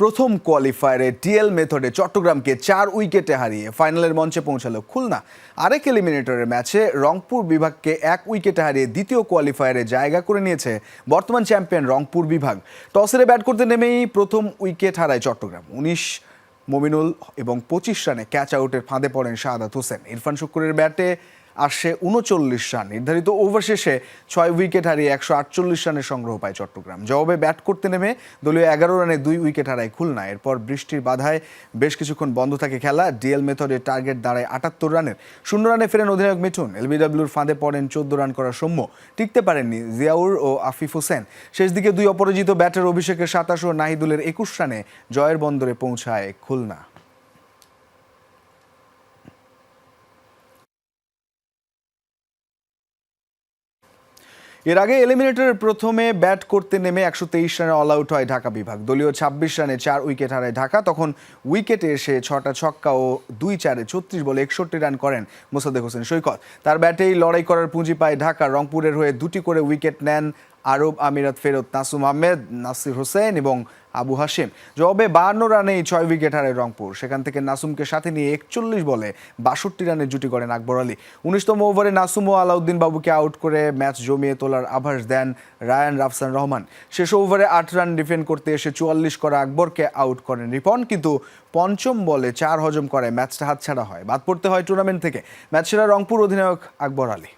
প্রথম কোয়ালিফায়ারে টিএল মেথডে চট্টগ্রামকে চার উইকেটে হারিয়ে ফাইনালের মঞ্চে পৌঁছালো খুলনা। আরেক এলিমিনেটরের ম্যাচে রংপুর বিভাগকে এক উইকেটে হারিয়ে দ্বিতীয় কোয়ালিফায়ারে জায়গা করে নিয়েছে বর্তমান চ্যাম্পিয়ন রংপুর বিভাগ। টসে ব্যাট করতে নেমেই প্রথম উইকেট হারায় চট্টগ্রাম। উনিশ, মমিনুল এবং পঁচিশ রানে ক্যাচ আউটের ফাঁদে পড়েন শাহাদাত হোসেন। ইরফান শুক্কুরের ব্যাটে আসে উনচল্লিশ রান। নির্ধারিত ওভার শেষে ছয় উইকেট হারিয়ে একশো আটচল্লিশ রানের সংগ্রহ পায় চট্টগ্রাম। জবাবে ব্যাট করতে নেমে দলীয় এগারো রানে দুই উইকেট হারায় খুলনা। এরপর বৃষ্টির বাধায় বেশ কিছুক্ষণ বন্ধ থাকে খেলা। ডিএল মেথডে টার্গেট দাঁড়ায় আটাত্তর রানের। শূন্য রানে ফেরেন অধিনায়ক মিঠুন। এলবিডব্লিউর ফাঁদে পড়েন চোদ্দ রান করা সৌম্য। টিকতে পারেননি জিয়াউর ও আফিফ হোসেন। শেষ দিকে দুই অপরাজিত ব্যাটের অভিষেকের সাতাশ ও নাহিদুলের একুশ রানে জয়ের বন্দরে পৌঁছায় খুলনা। এর আগে এলিমিনেটরের প্রথমে ব্যাট করতে নেমে একশো তেইশ রানে অল আউট হয় ঢাকা বিভাগ। দলীয় ছাব্বিশ রানে চার উইকেট হারায় ঢাকা, তখন উইকেটে এসে ছটা ছক্কা ও দুই চারে ছত্রিশ বলে একষট্টি রান করেন মোসাদ্দেক হোসেন সৈকত। তার ব্যাটেই লড়াই করার পুঁজি পায় ঢাকা। রংপুরের হয়ে দুটি করে উইকেট নেন আরব আমিরাত ফেরত নাসুম আহমেদ, নাসির হোসেন এবং আবু হাসিম জবাবে বাহান্ন রানেই ছয় উইকেট হারে রংপুর। সেখান থেকে নাসুমকে সাথে নিয়ে একচল্লিশ বলে বাষট্টি রানের জুটি করেন আকবর আলী। উনিশতম ওভারে নাসুম ও আলাউদ্দিন বাবুকে আউট করে ম্যাচ জমিয়ে তোলার আভাস দেন রায়ান রাফসান রহমান। শেষ ওভারে আট রান ডিফেন্ড করতে এসে চুয়াল্লিশ করা আকবরকে আউট করেন রিপন, কিন্তু পঞ্চম বলে চার হজম করে ম্যাচটা হাতছাড়া হয়। বাদ পড়তে হয় টুর্নামেন্ট থেকে। ম্যাচ সেরা রংপুর অধিনায়ক আকবর আলী।